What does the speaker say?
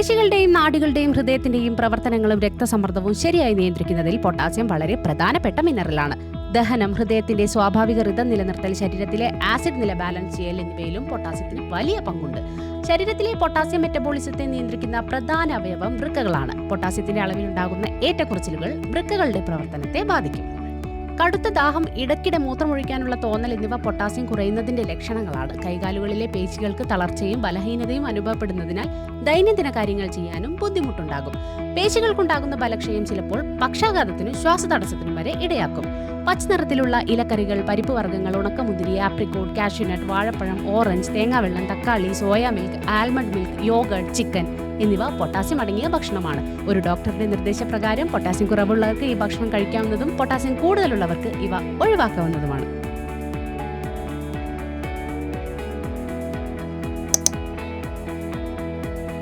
പേശികളുടെയും നാടുകളുടെയും ഹൃദയത്തിന്റെയും പ്രവർത്തനങ്ങളും രക്തസമ്മർദ്ദവും ശരിയായി നിയന്ത്രിക്കുന്നതിൽ പൊട്ടാസ്യം വളരെ പ്രധാനപ്പെട്ട മിനറലാണ് ദഹനം ഹൃദയത്തിന്റെ സ്വാഭാവിക ഋതം നിലനിർത്തൽ ശരീരത്തിലെ ആസിഡ് നില ബാലൻസ് ചെയ്യൽ എന്നിവയിലും പൊട്ടാസ്യത്തിന് വലിയ പങ്കുണ്ട്. ശരീരത്തിലെ പൊട്ടാസ്യം മെറ്റബോളിസത്തെ നിയന്ത്രിക്കുന്ന പ്രധാന അവയവം വൃക്കകളാണ്. പൊട്ടാസ്യത്തിന്റെ അളവിലുണ്ടാകുന്ന ഏറ്റക്കുറച്ചിലുകൾ വൃക്കകളുടെ പ്രവർത്തനത്തെ ബാധിക്കും. കടുത്ത ദാഹം ഇടയ്ക്കിടെ മൂത്രമൊഴിക്കാനുള്ള തോന്നൽ എന്നിവ പൊട്ടാസ്യം കുറയുന്നതിന്റെ ലക്ഷണങ്ങളാണ്. കൈകാലുകളിലെ പേശികൾക്ക് തളർച്ചയും ബലഹീനതയും അനുഭവപ്പെടുന്നതിനാൽ ദൈനംദിന കാര്യങ്ങൾ ചെയ്യാനും ബുദ്ധിമുട്ടുണ്ടാകും. പേശികൾക്കുണ്ടാകുന്ന ബലക്ഷയം ചിലപ്പോൾ പക്ഷാഘാതത്തിനും ശ്വാസതടസ്സത്തിനും വരെ ഇടയാക്കും. പച്ച നിറത്തിലുള്ള ഇലക്കറികൾ പരിപ്പ് വർഗങ്ങൾ ഉണക്കമുന്തിരി ആപ്രിക്കോട്ട് കാഷ്യൂനട്ട് വാഴപ്പഴം ഓറഞ്ച് തേങ്ങാവെള്ളം തക്കാളി soya milk almond milk yogurt chicken എന്നിവ പൊട്ടാസ്യം അടങ്ങിയ ഭക്ഷണമാണ്. ഒരു ഡോക്ടറുടെ നിർദ്ദേശപ്രകാരം പൊട്ടാസ്യം കുറവുള്ളവർക്ക് ഈ ഭക്ഷണം കഴിക്കാവുന്നതും പൊട്ടാസ്യം കൂടുതലുള്ളവർക്ക് ഇവ ഒഴിവാക്കാവുന്നതുമാണ്.